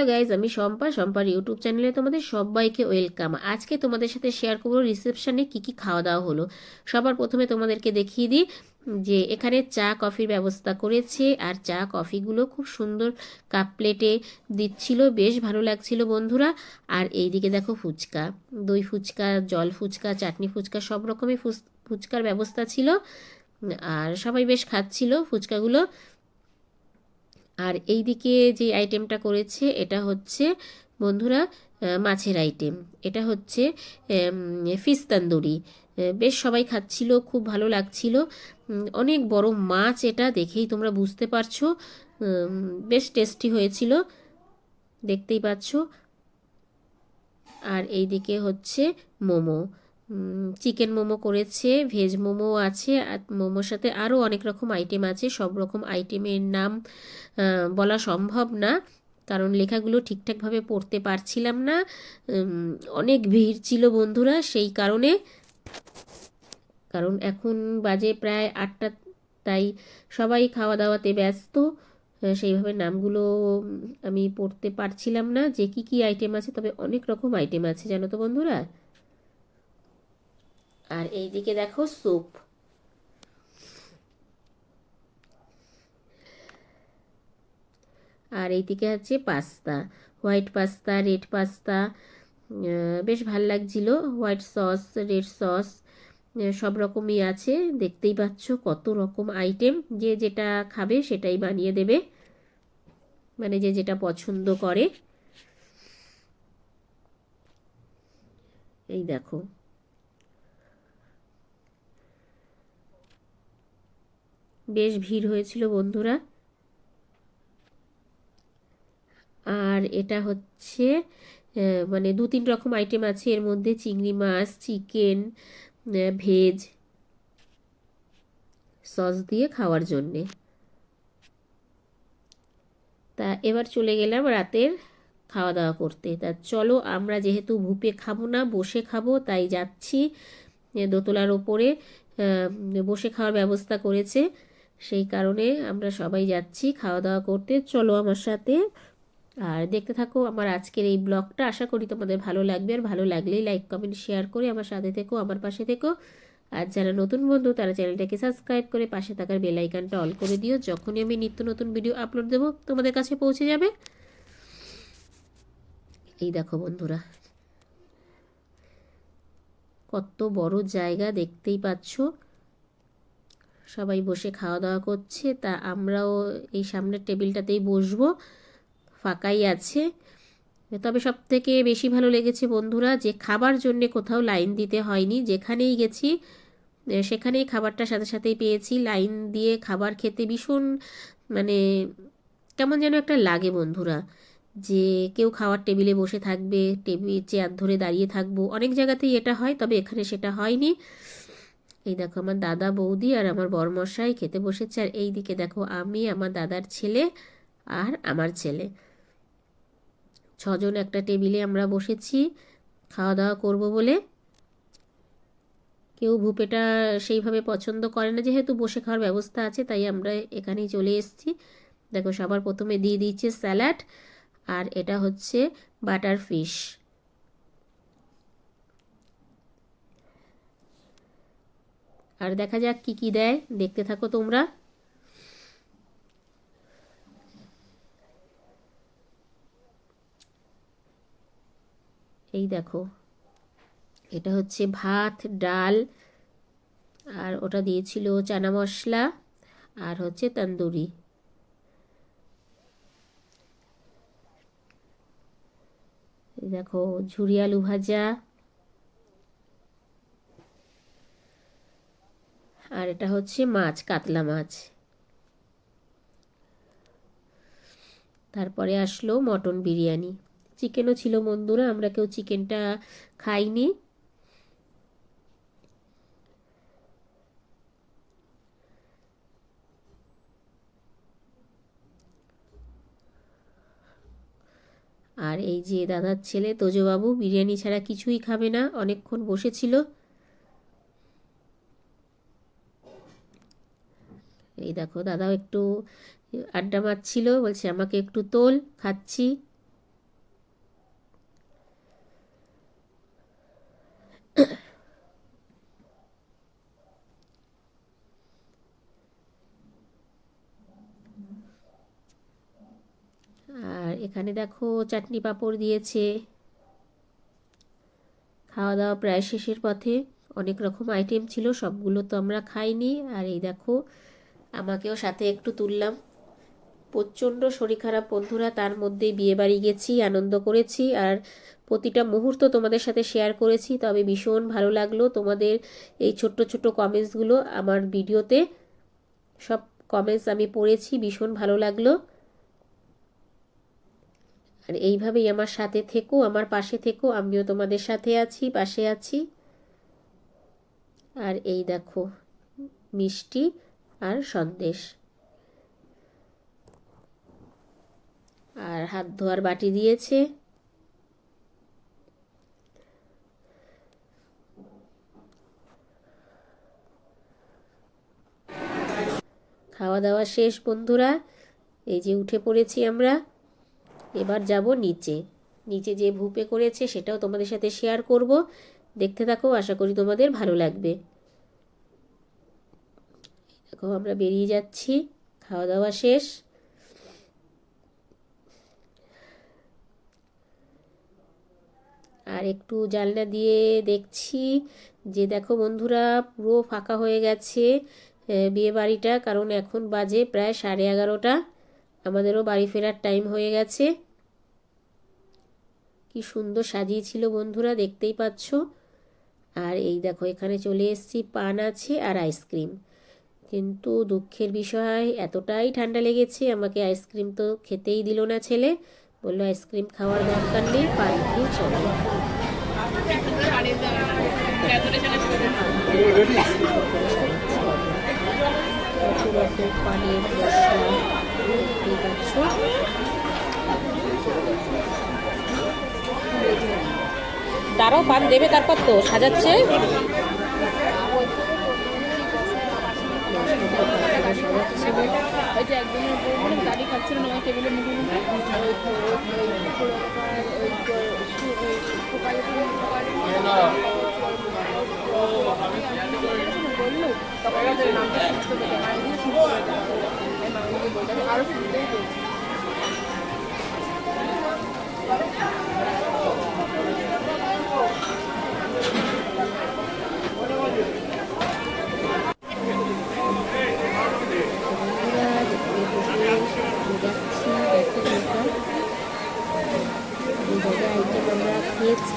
Hello guys আমি Shampa. শম্পার YouTube চ্যানেলে তোমাদের সবাইকে ওয়েলকাম। আজকে তোমাদের সাথে শেয়ার করব রিসেপশনে কি কি খাওয়া দাওয়া হলো। সবার প্রথমে তোমাদেরকে দেখিয়ে দিই যে এখানে চা, কফির ব্যবস্থা করেছে আর চা, কফিগুলো খুব সুন্দর কাপ প্লেটে দিচ্ছিল, বেশ ভালো লাগছিল বন্ধুরা। আর এইদিকে দেখো ফুচকা, দই ফুচকা, জল ফুচকা, চাটনি ফুচকা, সব রকমের ফুচকার ব্যবস্থা ছিল। আর সবাই বেশ খাচ্ছিল ফুচকাগুলো। আর এই দিকে যে আইটেমটা করেছে, এটা হচ্ছে, বন্ধুরা মাছের আইটেম এটা হচ্ছে ফিস তান্দুরি। বেশ সবাই খাচ্ছিল, খুব ভালো লাগছিল। অনেক বড় মাছ এটা, দেখেই তোমরা বুঝতে পারছ। বেশ টেস্টি হয়েছিল, দেখতেই পাচ্ছ। আর এই দিকে হচ্ছে মোমো। চিকেন মোমো করেছে ভেজ মোমো আছে, আর মোমোর সাথে আরও অনেক রকম আইটেম আছে, সব রকম আইটেমের নাম বলা সম্ভব না, কারণ লেখাগুলো ঠিকঠাকভাবে পড়তে পারছিলাম না অনেক ভিড় ছিল বন্ধুরা সেই কারণে, কারণ এখন বাজে প্রায় আটটা, তাই সবাই খাওয়া দাওয়াতে ব্যস্ত সেইভাবে নামগুলো আমি পড়তে পারছিলাম না, যে কি কি আইটেম আছে, তবে অনেক রকম আইটেম আছে, জানো তো বন্ধুরা? আর এই দিকে দেখো স্যুপ আর এইদিকে হচ্ছে pasta white pasta red pasta বেশ ভালো লাগছিল। হোয়াইট সস রেড সস সব রকমই আছে। দেখতেই পাচ্ছ কত রকম আইটেম যে যেটা খাবে সেটাই বানিয়ে দেবে। মানে যে যেটা পছন্দ করে। এই দেখো। বেশ ভিড় হয়েছিল, বন্ধুরা। আর এটা হচ্ছে মানে দু তিন রকম আইটেম আছে। এর মধ্যে চিংড়ি মাছ চিকেন ভেজ সস দিয়ে খাওয়ার জন্যে। তা এবার চলে গেলাম রাতের খাওয়া দাওয়া করতে। তা চলো, আমরা যেহেতু ভুপে খাব না, বসে খাব, তাই যাচ্ছি। দোতলার ওপরে বসে খাওয়ার ব্যবস্থা করেছে। সেই কারণে আমরা সবাই যাচ্ছি খাওয়া দাওয়া করতে। চলো আমার সাথে। আর দেখতে থাকো আমার আজকের এই ব্লগটা। আশা করি তোমাদের ভালো লাগবে। আর ভালো লাগলেই লাইক কমেন্ট শেয়ার করে আমার সাথে থেকো, আমার পাশে থেকো। আর যারা নতুন বন্ধু, তারা চ্যানেলটাকে সাবস্ক্রাইব করে পাশে থাকার বেলাইকানটা অল করে দিও। যখনই আমি নিত্য নতুন ভিডিও আপলোড দেবো, তোমাদের কাছে পৌঁছে যাবে। এই দেখো বন্ধুরা, কত বড় জায়গা দেখতেই পাচ্ছ। সবাই বসে খাওয়া দাওয়া করছে, তা আমরাও এই সামনের টেবিলটাতেই বসবো, ফাঁকাই আছে। তবে সব থেকে বেশি ভালো লেগেছে বন্ধুরা যে খাবার জন্যে কোথাও লাইন দিতে হয়নি, যেখানেই গেছি সেখানেই খাবারটা সাথে সাথেই পেয়েছি। লাইন দিয়ে খাবার খেতে ভীষণ মানে কেমন যেন একটা লাগে বন্ধুরা, যে কেউ খাওয়ার টেবিলে বসে থাকবে, টেবিল, চেয়ার ধরে দাঁড়িয়ে থাকব। অনেক জায়গাতেই এটা হয়, তবে এখানে সেটা হয়নি। এই দেখো আমার দাদা বৌদি আর আমার বরমশাই খেতে বসেছে, আর এই দিকে দেখো আমি, আমার দাদার ছেলে আর আমার ছেলে। ছজন একটা টেবিলে আমরা বসেছি, খাওয়া দাওয়া করব বলে। কেউ ভুপেটা সেইভাবে পছন্দ করে না, যেহেতু বসে খাওয়ার ব্যবস্থা আছে, তাই আমরা এখানেই চলে এসেছি। দেখো সবার প্রথমে দিয়ে দিচ্ছে স্যালাড, আর এটা হচ্ছে বাটার ফিশ। আর দেখা যাক কি কি দেয়। দেখতে থাকো তোমরা। এই দেখো, এটা হচ্ছে ভাত, ডাল, আর ওটা দিয়েছিল চানা মশলা, আর হচ্ছে তন্দুরি। দেখো, ঝুরি আলু ভাজা আর এটা হচ্ছে মাছ, কাতলা মাছ। তারপরে আসলো মটন বিরিয়ানি। চিকেনও ছিল বন্ধুরা, আমরা কেউ চিকেনটা খাইনি। আর এই যে দাদার ছেলে, তোজবাবু, বিরিয়ানি ছাড়া কিছুই খাবে না, অনেকক্ষণ বসেছিল। এই দেখো, দাদাও একটু আড্ডা মারছিল, বলছে, আমাকে একটু তোল, খাচ্ছি। আর এখানে দেখো, চাটনি পাঁপড় দিয়েছে। খাওয়া দাওয়া প্রায় শেষের পথে। অনেক রকম আইটেম ছিল, সবগুলো তো আমরা খাইনি। আর এই দেখো আমাকেও সাথে একটু তুললাম। প্রচণ্ড শরীর খারাপ বন্ধুরা, তার মধ্যে বিয়ে বাড়ি গেছি, আনন্দ করেছি, আর প্রতিটা মুহূর্ত তোমাদের সাথে শেয়ার করেছি। তবে ভীষণ ভালো লাগল তোমাদের এই ছোট্ট ছোট্ট কমেন্টসগুলো আমার ভিডিওতে। সব কমেন্টস আমি পড়েছি, ভীষণ ভালো লাগল। আর এইভাবেই আমার সাথে থেকো, আমার পাশে থেকো, আমিও তোমাদের সাথে আছি, পাশে আছি। আর এই দেখো, মিষ্টি। আর সন্দেশ। আর হাত ধোয়ার বাটি দিয়েছে। খাওয়া দাওয়া শেষ, বন্ধুরা। এই যে উঠে পড়েছি আমরা। এবার যাব নিচে। নিচে যে ভুপে করেছে সেটাও তোমাদের সাথে শেয়ার করব। দেখতে থাকো, আশা করি তোমাদের ভালো লাগবে। দেখো আমরা বেরিয়ে যাচ্ছি। খাওয়া দাওয়া শেষ। আর একটু জানলা দিয়ে দেখছি যে দেখো বন্ধুরা, পুরো ফাঁকা হয়ে গেছে বিয়ে বাড়িটা কারণ এখন বাজে প্রায় সাড়ে এগারোটা। আমাদেরও বাড়ি ফেরার টাইম হয়ে গেছে। কি সুন্দর সাজিয়েছিল বন্ধুরা, দেখতেই পাচ্ছ। আর এই দেখো এখানে চলে এসেছি, পান আছে আর আইসক্রিম। কিন্তু দুঃখের বিষয়, এতটাই ঠান্ডা লেগেছে, আমাকে আইসক্রিম তো খেতেই দিল না ছেলে। বলল, আইসক্রিম খাওয়ার দরকার নেই পান চলো। পানির তারাও পান দেবে তারপর তো সাজাচ্ছে। ওই যে একজনের বউ গাড়ি খাচ্ছিল না ওই টেবিলে মুখে সুন্দর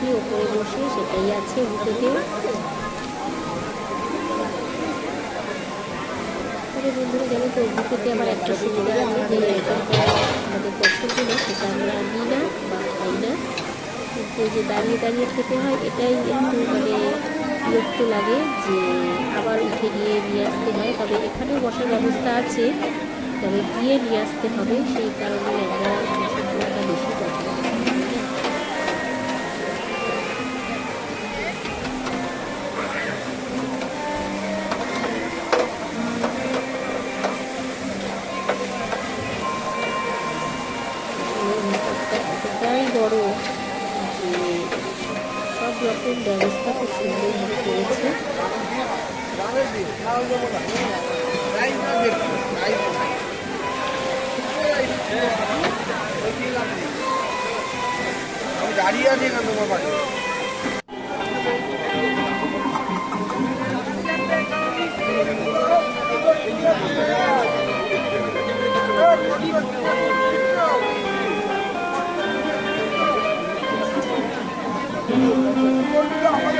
খেয়েছি ওপরে বসে সেটাই আছে বুকেতে তবে বন্ধুরা, জানো বুকেতে পছন্দ সেটা আমরা না বা না। কিন্তু যে দাঁড়িয়ে দাঁড়িয়ে খেতে হয়, এটাই একটু মানে লাগে যে আবার উঠে গিয়ে নিয়ে আসতে হয়। তবে এখানেও বসার ব্যবস্থা আছে, তবে গিয়ে নিয়ে আসতে হবে। সেই কারণে আমরা ব্যবস্থা খুব সুন্দর করেছে। দাঁড়িয়ে আছি না তোমার পাশে আমাদের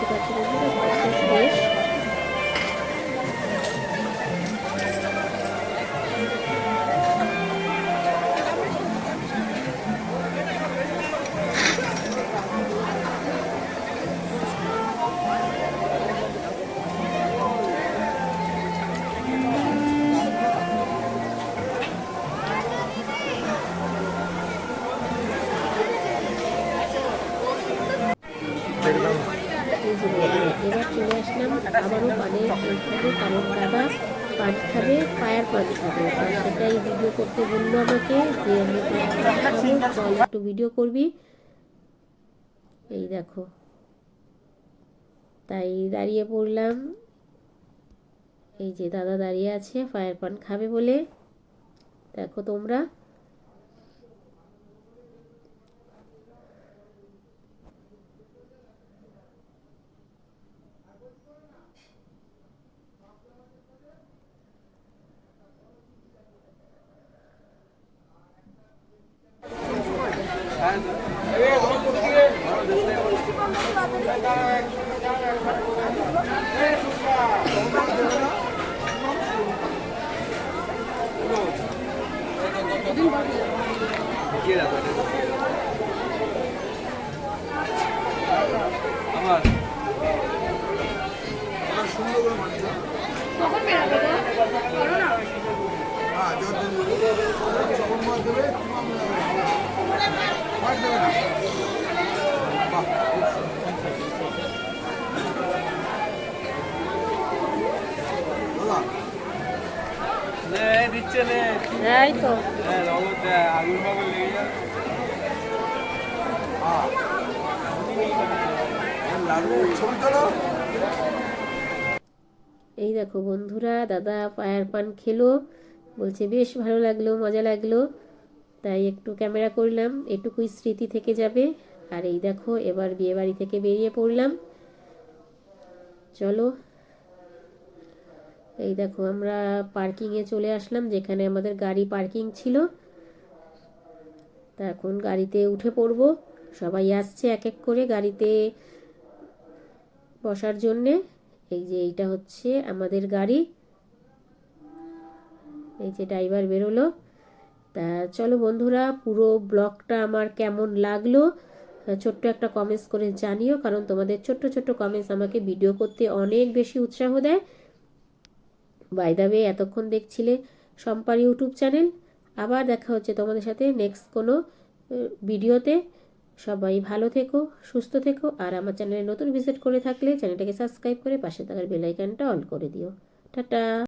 Aplicativo de আবারও পানের খাবে কারণ দাদা পান খাবে খাবে আর সেটাই ভিডিও করতে বলল আমাকে যে আমি একটু ভিডিও করবি? এই দেখো। তাই দাঁড়িয়ে পড়লাম। এই যে দাদা দাঁড়িয়ে আছে, ফায়ার পান খাবে বলে। দেখো তোমরা আমার কখন বেরোবে গো? বলো না। হ্যাঁ যত চকন মাছ দেবে মাছ দেবে না বাহ দাদা নে দিচ্ছে নে এই তো হ্যাঁ নগদ দেয় আগুন ফাগুন লেগে যাবে হ্যাঁ লাগবে এই দেখো বন্ধুরা দাদা ফায়ার পান খেলো। বলছে বেশ ভালো লাগল মজা লাগল। তাই একটু ক্যামেরা করলাম এটুকুই স্মৃতি থেকে যাবে। আর এই দেখো এবার বিয়ে বাড়ি থেকে বেরিয়ে পড়লাম। চলো এই দেখো, আমরা পার্কিংয়ে চলে আসলাম, যেখানে আমাদের গাড়ি পার্কিং ছিল। তা এখন গাড়িতে উঠে পড়ব। সবাই আসছে এক এক করে গাড়িতে বসার জন্যে। এই যে এইটা হচ্ছে আমাদের গাড়ি। এই যে ড্রাইভার বেরোলো। তা চলো বন্ধুরা, পুরো ব্লগটা আমার কেমন লাগল, ছোট্ট একটা কমেন্টস করে জানিও, কারণ তোমাদের ছোট্ট ছোট্ট কমেন্টস আমাকে ভিডিও করতে অনেক বেশি উৎসাহ দেয়। বাই এতক্ষণ দেখছিলে সম্পার ইউটিউব চ্যানেল আবার দেখা হচ্ছে তোমাদের সাথে নেক্সট কোনো ভিডিওতে সবাই ভালো থেকো, সুস্থ থেকো, আর আমার চ্যানেলে নতুন ভিজিট করে থাকলে চ্যানেলটাকে সাবস্ক্রাইব করে পাশে থাকার বেলাইকানটা অন করে দিও। টাটা!